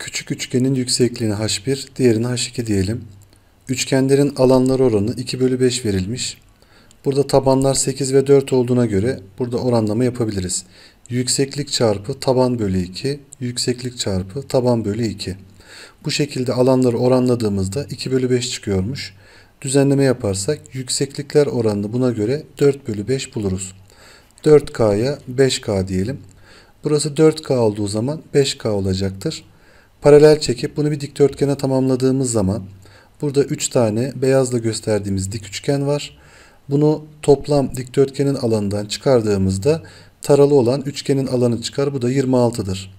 Küçük üçgenin yüksekliğini h1, diğerini h2 diyelim. Üçgenlerin alanları oranı 2 bölü 5 verilmiş. Burada tabanlar 8 ve 4 olduğuna göre burada oranlama yapabiliriz. Yükseklik çarpı taban bölü 2, yükseklik çarpı taban bölü 2. Bu şekilde alanları oranladığımızda 2 bölü 5 çıkıyormuş. Düzenleme yaparsak yükseklikler oranını buna göre 4 bölü 5 buluruz. 4K'ya 5K diyelim. Burası 4K olduğu zaman 5K olacaktır. Paralel çekip bunu bir dikdörtgene tamamladığımız zaman burada 3 tane beyazla gösterdiğimiz dik üçgen var. Bunu toplam dikdörtgenin alanından çıkardığımızda taralı olan üçgenin alanı çıkar. Bu da 26'dır.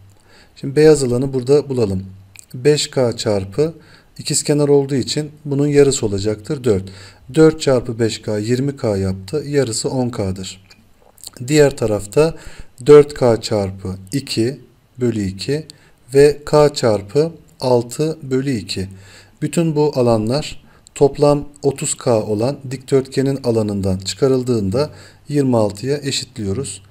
Şimdi beyaz alanı burada bulalım. 5K çarpı ikizkenar olduğu için bunun yarısı olacaktır 4. 4 çarpı 5K 20K yaptı. Yarısı 10K'dır. Diğer tarafta 4K çarpı 2 bölü 2 ve K çarpı 6 bölü 2. Bütün bu alanlar toplam 30K olan dikdörtgenin alanından çıkarıldığında 26'ya eşitliyoruz.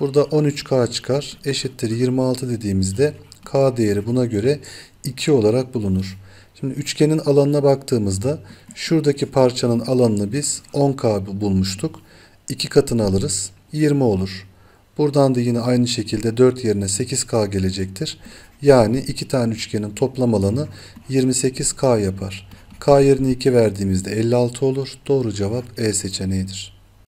Burada 13K çıkar. Eşittir 26 dediğimizde K değeri buna göre 2 olarak bulunur. Şimdi üçgenin alanına baktığımızda şuradaki parçanın alanını biz 10K bulmuştuk. 2 katını alırız. 20 olur. Buradan da yine aynı şekilde 4 yerine 8K gelecektir. Yani iki tane üçgenin toplam alanı 28K yapar. K yerine 2 verdiğimizde 56 olur. Doğru cevap E seçeneğidir.